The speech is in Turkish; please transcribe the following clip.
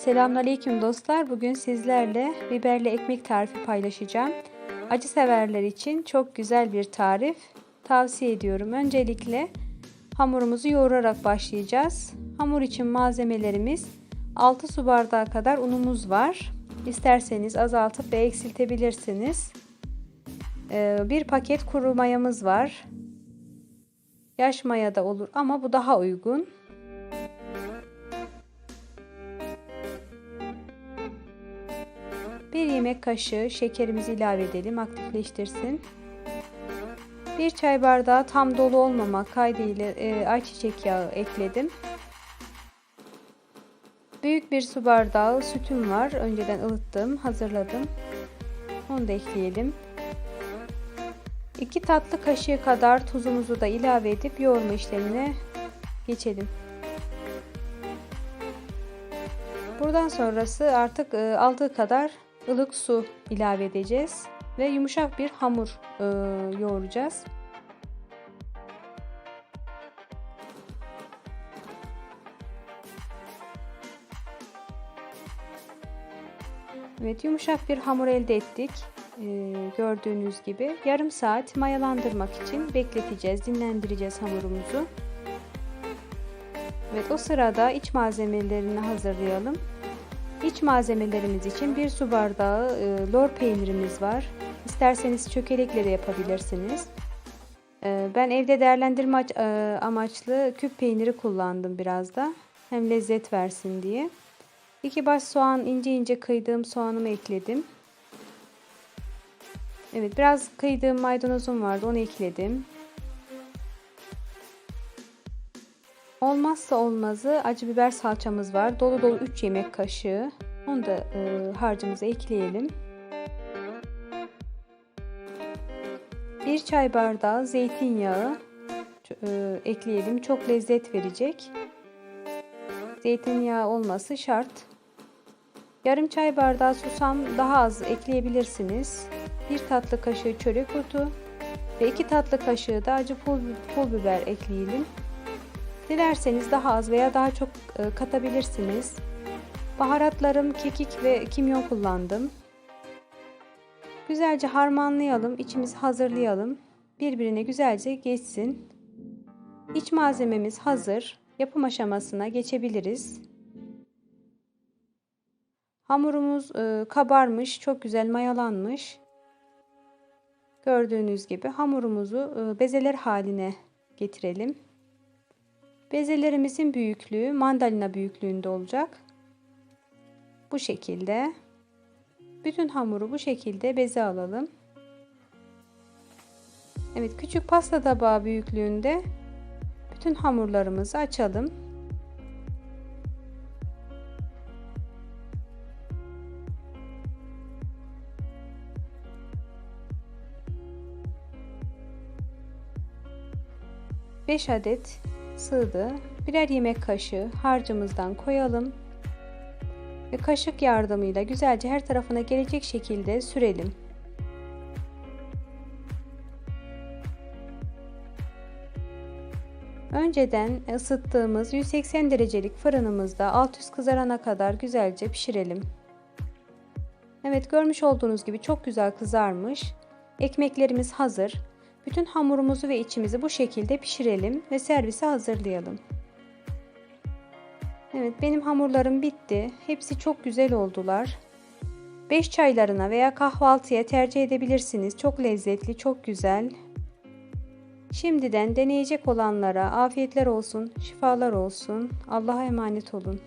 Selamünaleyküm dostlar. Bugün sizlerle biberli ekmek tarifi paylaşacağım. Acı severler için çok güzel bir tarif. Tavsiye ediyorum. Öncelikle hamurumuzu yoğurarak başlayacağız. Hamur için malzemelerimiz 6 su bardağı kadar unumuz var. İsterseniz azaltıp ve eksiltebilirsiniz. Ee, bir paket kuru mayamız var. Yaş maya da olur ama bu daha uygun. Yemek kaşığı şekerimizi ilave edelim aktifleştirsin. Bir çay bardağı tam dolu olmamak kaydıyla e, ayçiçek yağı ekledim. Büyük bir su bardağı sütüm var. Önceden ılıttım, hazırladım. Onu da ekleyelim. 2 tatlı kaşığı kadar tuzumuzu da ilave edip yoğurma işlemine geçelim. Buradan sonrası artık e, aldığı kadar ılık su ilave edeceğiz ve yumuşak bir hamur e, yoğuracağız. Evet yumuşak bir hamur elde ettik. Ee, gördüğünüz gibi yarım saat mayalandırmak için bekleteceğiz, dinlendireceğiz hamurumuzu. Evet o sırada iç malzemelerini hazırlayalım. İç malzemelerimiz için bir su bardağı e, lor peynirimiz var. İsterseniz çökelekle de yapabilirsiniz. E, ben evde değerlendirme e, amaçlı küp peyniri kullandım biraz da. Hem lezzet versin diye. İki baş soğan ince ince kıydığım soğanımı ekledim. Evet biraz kıydığım maydanozum vardı onu ekledim. Olmazsa olmazı acı biber salçamız var. Dolu dolu 3 yemek kaşığı. Onu da e, harcımıza ekleyelim. 1 çay bardağı zeytinyağı e, ekleyelim. Çok lezzet verecek. Zeytinyağı olması şart. Yarım çay bardağı susam daha az ekleyebilirsiniz. 1 tatlı kaşığı çörek otu ve 2 tatlı kaşığı da acı pul, pul biber ekleyelim. Dilerseniz daha az veya daha çok e, katabilirsiniz. Baharatlarım kekik ve kimyon kullandım. Güzelce harmanlayalım, içimizi hazırlayalım. Birbirine güzelce geçsin. İç malzememiz hazır. Yapım aşamasına geçebiliriz. Hamurumuz e, kabarmış, çok güzel mayalanmış. Gördüğünüz gibi hamurumuzu e, bezeler haline getirelim. Bezelerimizin büyüklüğü mandalina büyüklüğünde olacak. Bu şekilde. Bütün hamuru bu şekilde beze alalım. Evet küçük pasta tabağı büyüklüğünde bütün hamurlarımızı açalım. Beş adet sığdı. Birer yemek kaşığı harcımızdan koyalım. Ve kaşık yardımıyla güzelce her tarafına gelecek şekilde sürelim. Önceden ısıttığımız 180 derecelik fırınımızda alt üst kızarana kadar güzelce pişirelim. Evet görmüş olduğunuz gibi çok güzel kızarmış. Ekmeklerimiz hazır. Bütün hamurumuzu ve içimizi bu şekilde pişirelim ve servise hazırlayalım. Evet benim hamurlarım bitti. Hepsi çok güzel oldular. 5 çaylarına veya kahvaltıya tercih edebilirsiniz. Çok lezzetli, çok güzel. Şimdiden deneyecek olanlara afiyetler olsun, şifalar olsun. Allah'a emanet olun.